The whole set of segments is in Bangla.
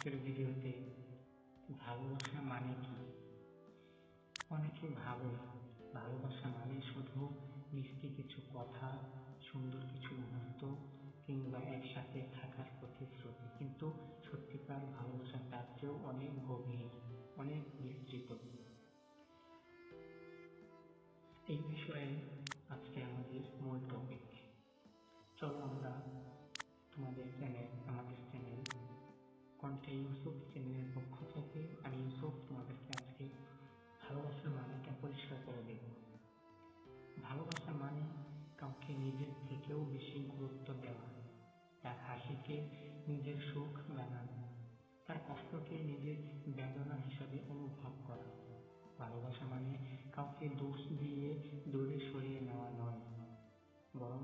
আজকের ভিডিওতে ভালোবাসা মানে কি? অনেকে ভাবে ভালোবাসা মানে শুধু মিষ্টি কিছু কথা, সুন্দর কিছু মুহূর্ত কিংবা একসাথে থাকার প্রতিশ্রুতি। কিন্তু সত্যিকার ভালোবাসা তার চেয়েও অনেক গভীর, অনেক বিস্তৃত। এই বিষয়ে আজকে আমাদের মূল টপিক চলো আমরা কন্টে ইউসুফ চ্যানেলের পক্ষ থেকে আমি ইউসুফ তোমাদেরকে আজকে ভালোবাসার মানেটা পরিষ্কার করে দেব। ভালোবাসা মানে কাউকে নিজের থেকেও বেশি গুরুত্ব দেওয়া, তার হাসিকে নিজের সুখ বানানো, তার কষ্টকে নিজের বেদনা হিসাবে অনুভব করা। ভালোবাসা মানে কাউকে দোষ দিয়ে দূরে সরিয়ে নেওয়া নয়, বরং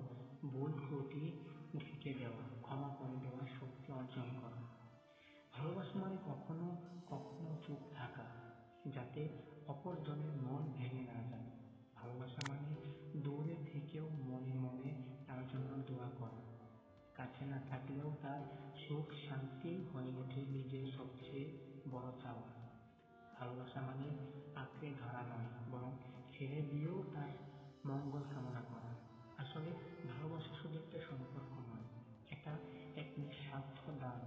ভুল ত্রুটি ঢেকে দেওয়া। না থাকলেও তার সুখ শান্তি হয়ে ওঠে নিজের সবচেয়ে বড় চাওয়া। ভালোবাসা মানে আঁকড়ে ধরা নয়, বরং ছেড়ে দিয়েও তার মঙ্গল কামনা করা। আসলে ভালোবাসা শুধু একটা সম্পর্ক নয়, এটা এক নিঃস্বার্থ দান।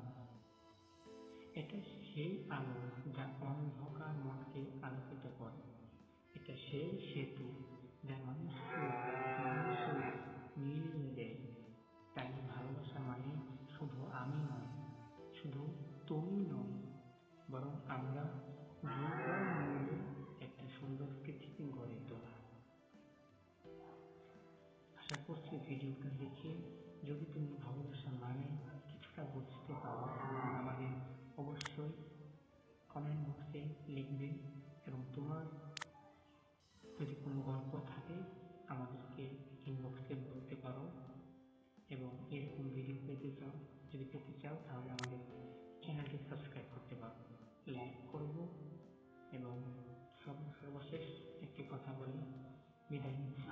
এটা সেই আলো যা অন্ধকার মনকে আলোকিত করে। এটা সেই সেতু তুমি নয় বরং আমরা মিলে একটা সুন্দর পৃথিবী গড়ে তোলা। আশা করছি ভিডিওটা দেখে যদি তুমি ভালোবাসা মানে কিছুটা বুঝতে পারো আমাদের অবশ্যই কমেন্ট বক্সে লিখবে এবং তোমার যদি কোনো গল্প থাকে, আমাদেরকে ইনবক্সে বলতে পারো। এবং এরকম ভিডিও পেতে চাও, যদি পেতে চাও, তাহলে আমাদের চ্যানেলটি সাবস্ক্রাইব করতে পারব লাইক করব এবং সর্বশেষ একটি কথা বলে বিদায় নিচ্ছি।